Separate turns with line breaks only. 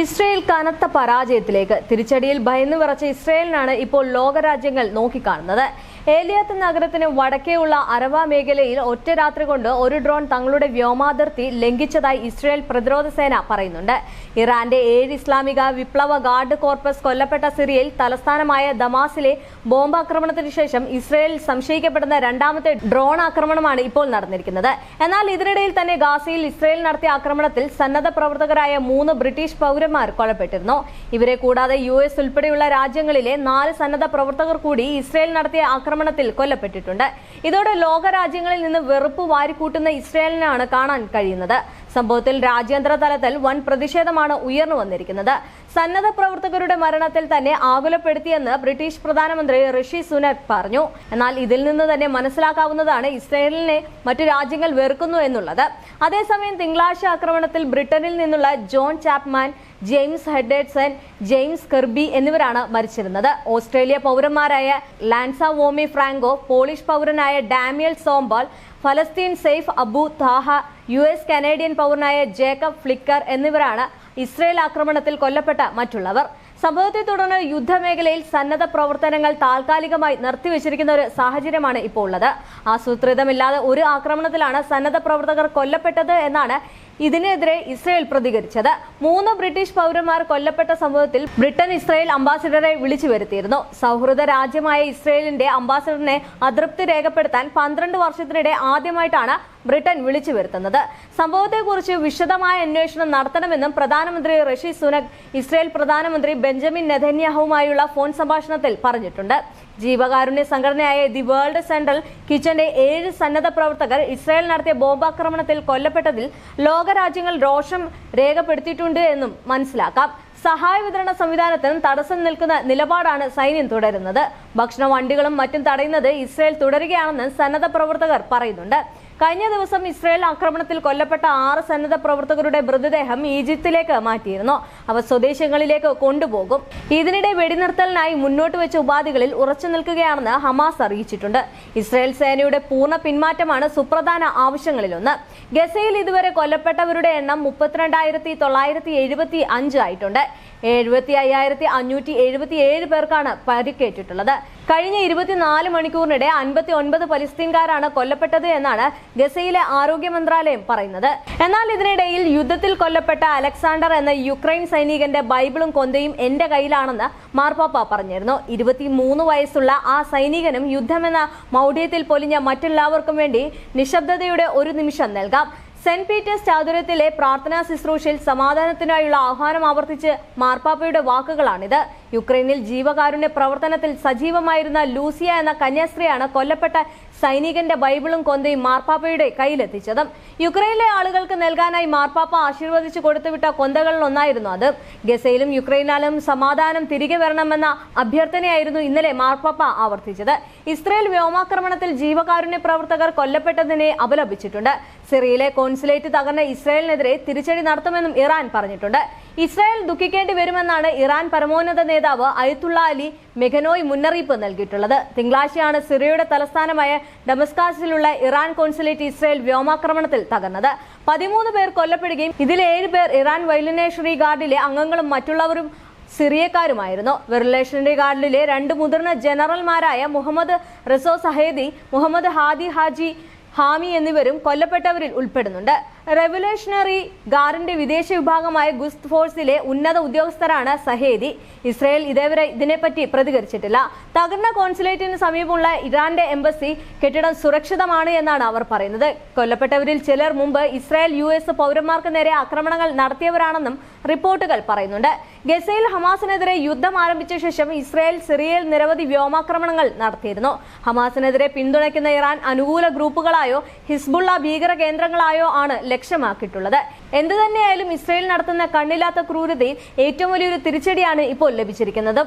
Israel കനത്ത പരാജയത്തിലേക്ക് തിരിച്ചടിയിൽ ഭയന്നു വിറച്ച ഇസ്രയേലിനാണ് ഇപ്പോൾ ലോകരാജ്യങ്ങൾ നോക്കിക്കാണുന്നത്. ഏലിയാത്ത് നഗരത്തിന് വടക്കേയുള്ള അരവ മേഖലയിൽ ഒറ്റ രാത്രി കൊണ്ട് ഒരു ഡ്രോൺ തങ്ങളുടെ വ്യോമാതിർത്തി ലംഘിച്ചതായി ഇസ്രയേൽ പ്രതിരോധ സേന പറയുന്നുണ്ട്. ഇറാന്റെ ഏഴ് ഇസ്ലാമിക വിപ്ലവ ഗാർഡ് കോർപ്പസ് കൊല്ലപ്പെട്ട സിറിയയിൽ തലസ്ഥാനമായ ദമാസിലെ ബോംബാക്രമണത്തിന് ശേഷം ഇസ്രയേൽ സംശയിക്കപ്പെടുന്ന രണ്ടാമത്തെ ഡ്രോൺ ആക്രമണമാണ് ഇപ്പോൾ നടന്നിരിക്കുന്നത്. എന്നാൽ ഇതിനിടയിൽ തന്നെ ഗാസയിൽ ഇസ്രയേൽ നടത്തിയ ആക്രമണത്തിൽ സന്നദ്ധ പ്രവർത്തകരായ മൂന്ന് ബ്രിട്ടീഷ് പൗരന്മാർ കൊല്ലപ്പെട്ടിരുന്നു ഇവരെ കൂടാതെ യു ഉൾപ്പെടെയുള്ള രാജ്യങ്ങളിലെ നാല് സന്നദ്ധ പ്രവർത്തകർ കൂടി ഇസ്രയേൽ നടത്തിയ ആക്രമണത്തിൽ കൊല്ലപ്പെട്ടിട്ടുണ്ട്. ഇതോടെ ലോകരാജ്യങ്ങളിൽ നിന്ന് വെറുപ്പ് വാരിക്കൂട്ടുന്ന ഇസ്രയേലിനാണ് കാണാൻ കഴിയുന്നത്. സംഭവത്തിൽ രാജ്യാന്തര തലത്തിൽ വൻ പ്രതിഷേധമാണ് ഉയർന്നു വന്നിരിക്കുന്നത്. സന്നദ്ധ പ്രവർത്തകരുടെ മരണത്തിൽ തന്നെ ആകുലപ്പെടുത്തിയെന്ന് ബ്രിട്ടീഷ് പ്രധാനമന്ത്രി ഋഷി സുനക് പറഞ്ഞു. എന്നാൽ ഇതിൽ നിന്ന് തന്നെ മനസ്സിലാക്കാവുന്നതാണ് ഇസ്രയേലിനെ മറ്റു രാജ്യങ്ങൾ വെറുക്കുന്നു എന്നുള്ളത്. അതേസമയം തിങ്കളാഴ്ച ആക്രമണത്തിൽ ബ്രിട്ടനിൽ നിന്നുള്ള John Chapman James Henderson James Kirby എന്നിവരാണ് മരിച്ചിരുന്നത്. ഓസ്ട്രേലിയ പൗരന്മാരായ ലാൻസ വോമി ഫ്രാങ്കോ പോളിഷ് പൗരനായ ഡാമിയൽ സോംബോൾ ഫലസ്തീൻ Saif Abu Taha U S Canadian പൗരനായ Jacob flicker എന്നിവരാണ് ഇസ്രയേൽ ആക്രമണത്തിൽ കൊല്ലപ്പെട്ട മറ്റുള്ളവർ. സംഭവത്തെ തുടർന്ന് യുദ്ധമേഖലയിൽ സന്നദ്ധ പ്രവർത്തനങ്ങൾ താൽക്കാലികമായി നിർത്തിവെച്ചിരിക്കുന്ന ഒരു സാഹചര്യമാണ് ഇപ്പോൾ ഉള്ളത്. ആസൂത്രിതമില്ലാതെ ഒരു ആക്രമണത്തിലാണ് സന്നദ്ധ പ്രവർത്തകർ കൊല്ലപ്പെട്ടത് എന്നാണ് ഇതിനെതിരെ ഇസ്രയേൽ പ്രതികരിച്ചത്. മൂന്ന് ബ്രിട്ടീഷ് പൗരന്മാർ കൊല്ലപ്പെട്ട സംഭവത്തിൽ ബ്രിട്ടൻ ഇസ്രയേൽ അംബാസിഡറെ വിളിച്ചു വരുത്തിയിരുന്നു. സൗഹൃദ രാജ്യമായ ഇസ്രയേലിന്റെ അംബാസിഡറിനെ അതൃപ്തി രേഖപ്പെടുത്താൻ പന്ത്രണ്ട് വർഷത്തിനിടെ ആദ്യമായിട്ടാണ് ബ്രിട്ടൻ വിളിച്ചു വരുത്തുന്നത്. സംഭവത്തെക്കുറിച്ച് വിശദമായ അന്വേഷണം നടത്തണമെന്നും പ്രധാനമന്ത്രി ഋഷി സുനക് ഇസ്രയേൽ പ്രധാനമന്ത്രി ബെഞ്ചമിൻ നെതന്യാഹുവുമായുള്ള ഫോൺ സംഭാഷണത്തിൽ പറഞ്ഞിട്ടുണ്ട്. ജീവകാരുണ്യ സംഘടനയായ ദി വേൾഡ് സെൻട്രൽ കിച്ചന്റെ ഏഴ് സന്നദ്ധ പ്രവർത്തകർ ഇസ്രായേൽ നടത്തിയ ബോംബാക്രമണത്തിൽ കൊല്ലപ്പെട്ടതിൽ ലോകരാജ്യങ്ങൾ രോഷം രേഖപ്പെടുത്തിയിട്ടുണ്ട് എന്നും മനസ്സിലാക്കാം. സഹായ വിതരണ സംവിധാനത്തിനും തടസ്സം നിൽക്കുന്ന നിലപാടാണ് സൈന്യം തുടരുന്നത്. ഭക്ഷണ വണ്ടികളും മറ്റും തടയുന്നത് ഇസ്രായേൽ തുടരുകയാണെന്ന് സന്നദ്ധ പ്രവർത്തകർ പറയുന്നുണ്ട്. കഴിഞ്ഞ ദിവസം ഇസ്രയേൽ ആക്രമണത്തിൽ കൊല്ലപ്പെട്ട ആറ് സന്നദ്ധ പ്രവർത്തകരുടെ മൃതദേഹം ഈജിപ്തിലേക്ക് മാറ്റിയിരുന്നു. അവ സ്വദേശങ്ങളിലേക്ക് കൊണ്ടുപോകും. ഇതിനിടെ വെടിനിർത്തലിനായി മുന്നോട്ട് വെച്ച ഉപാധികളിൽ ഉറച്ചു നിൽക്കുകയാണെന്ന് ഹമാസ് അറിയിച്ചിട്ടുണ്ട്. ഇസ്രയേൽ സേനയുടെ പൂർണ പിന്മാറ്റമാണ് സുപ്രധാന ആവശ്യങ്ങളിലൊന്ന്. ഗസയിൽ ഇതുവരെ കൊല്ലപ്പെട്ടവരുടെ എണ്ണം മുപ്പത്തിരണ്ടായിരത്തി തൊള്ളായിരത്തി എഴുപത്തി അഞ്ച് ആയിട്ടുണ്ട്. എഴുപത്തി അയ്യായിരത്തി അഞ്ഞൂറ്റി എഴുപത്തി ഏഴ് പേർക്കാണ് പരിക്കേറ്റിട്ടുള്ളത്. കഴിഞ്ഞ ഇരുപത്തിനാല് മണിക്കൂറിനിടെ അൻപത്തി ഒൻപത് പലസ്തീൻകാരാണ് കൊല്ലപ്പെട്ടത് എന്നാണ് ഗസയിലെ ആരോഗ്യ മന്ത്രാലയം പറയുന്നത്. എന്നാൽ ഇതിനിടയിൽ യുദ്ധത്തിൽ കൊല്ലപ്പെട്ട അലക്സാണ്ടർ എന്ന യുക്രൈൻ സൈനികന്റെ ബൈബിളും കൊന്തയും എന്റെ കയ്യിലാണെന്ന് മാർപ്പാപ്പ പറഞ്ഞിരുന്നു. ഇരുപത്തിമൂന്ന് വയസ്സുള്ള ആ സൈനികനും യുദ്ധമെന്ന മൗഢ്യത്തിൽ പൊലിഞ്ഞ മറ്റെല്ലാവർക്കും വേണ്ടി നിശബ്ദതയുടെ ഒരു നിമിഷം നൽകാം. സെന്റ് പീറ്റേഴ്സ് ചാതുര്യത്തിലെ പ്രാർത്ഥനാ ശുശ്രൂഷയിൽ സമാധാനത്തിനായുള്ള ആഹ്വാനം ആവർത്തിച്ച് മാർപ്പാപ്പയുടെ വാക്കുകളാണിത്. യുക്രൈനിൽ ജീവകാരുണ്യ പ്രവർത്തനത്തിൽ സജീവമായിരുന്ന ലൂസിയ എന്ന കന്യാസ്ത്രീയാണ് കൊല്ലപ്പെട്ട സൈനികന്റെ ബൈബിളും കൊന്തയും മാർപ്പാപ്പയുടെ കയ്യിലെത്തിച്ചത്. യുക്രൈനിലെ ആളുകൾക്ക് നൽകാനായി മാർപ്പാപ്പ ആശീർവദിച്ചു കൊടുത്തുവിട്ട കൊന്തകളിൽ ഒന്നായിരുന്നു അത്. ഗസയിലും യുക്രൈനാലും സമാധാനം തിരികെ വരണമെന്ന അഭ്യർത്ഥനയായിരുന്നു ഇന്നലെ മാർപ്പാപ്പ ആവർത്തിച്ചത്. ഇസ്രയേൽ വ്യോമാക്രമണത്തിൽ ജീവകാരുണ്യ പ്രവർത്തകർ കൊല്ലപ്പെട്ടതിനെ അപലപിച്ചിട്ടുണ്ട്. സിറിയയിലെ കോൺസുലേറ്റ് തകർന്ന ഇസ്രയേലിനെതിരെ തിരിച്ചടി നടത്തുമെന്നും ഇറാൻ പറഞ്ഞിട്ടുണ്ട്. ഇസ്രായേൽ ദുഃഖിക്കേണ്ടി വരുമെന്നാണ് ഇറാൻ പരമോന്നത നേതാവ് അയത്തുള്ള അലി മെഗനോയ് മുന്നറിയിപ്പ് നൽകിയിട്ടുള്ളത്. തിങ്കളാഴ്ചയാണ് സിറിയയുടെ തലസ്ഥാനമായ ഡമസ്കാസിലുള്ള ഇറാൻ കോൺസുലേറ്റ് ഇസ്രായേൽ വ്യോമാക്രമണത്തിൽ തകർന്നത്. പതിമൂന്ന് പേർ കൊല്ലപ്പെടുകയും ഇതിൽ ഏഴ് പേർ ഇറാൻ വൈലിനേഷറി ഗാർഡിലെ അംഗങ്ങളും മറ്റുള്ളവരും സിറിയക്കാരുമായിരുന്നു. വെറുലേഷണറി ഗാർഡിലെ രണ്ട് മുതിർന്ന ജനറൽമാരായ മുഹമ്മദ് റസോ സഹേദി മുഹമ്മദ് ഹാദി ഹാജി ഹാമി എന്നിവരും കൊല്ലപ്പെട്ടവരിൽ ഉൾപ്പെടുന്നുണ്ട്. റെവല്യൂഷണറി ഗാർഡിന്റെ വിദേശ വിഭാഗമായ ഗുസ്ത് ഫോഴ്സിലെ ഉന്നത ഉദ്യോഗസ്ഥരാണ് സഹേദി. ഇസ്രയേൽ ഇതേവരെ ഇതിനെപ്പറ്റി പ്രതികരിച്ചിട്ടില്ല. തകർന്ന കോൺസുലേറ്റിന് സമീപമുള്ള ഇറാന്റെ എംബസി കെട്ടിടം സുരക്ഷിതമാണ് എന്നാണ് അവർ പറയുന്നത്. കൊല്ലപ്പെട്ടവരിൽ ചിലർ മുമ്പ് ഇസ്രായേൽ യു എസ് പൗരന്മാർക്ക് നേരെ ആക്രമണങ്ങൾ നടത്തിയവരാണെന്നും റിപ്പോർട്ടുകൾ പറയുന്നുണ്ട്. ഗസയിൽ ഹമാസിനെതിരെ യുദ്ധം ആരംഭിച്ച ശേഷം ഇസ്രായേൽ സിറിയയിൽ നിരവധി വ്യോമാക്രമണങ്ങൾ നടത്തിയിരുന്നു. ഹമാസിനെതിരെ പിന്തുണയ്ക്കുന്ന ഇറാൻ അനുകൂല ഗ്രൂപ്പുകളായോ ഹിസ്ബുള്ള ഭീകര കേന്ദ്രങ്ങളായോ ആണ് ലക്ഷ്യമാക്കിയിട്ടുള്ളത്. എന്തുതന്നെയായാലും ഇസ്രയേൽ നടത്തുന്ന കണ്ണില്ലാത്ത ക്രൂരതയിൽ ഏറ്റവും വലിയൊരു തിരിച്ചടിയാണ് ഇപ്പോൾ ലഭിച്ചിരിക്കുന്നത്.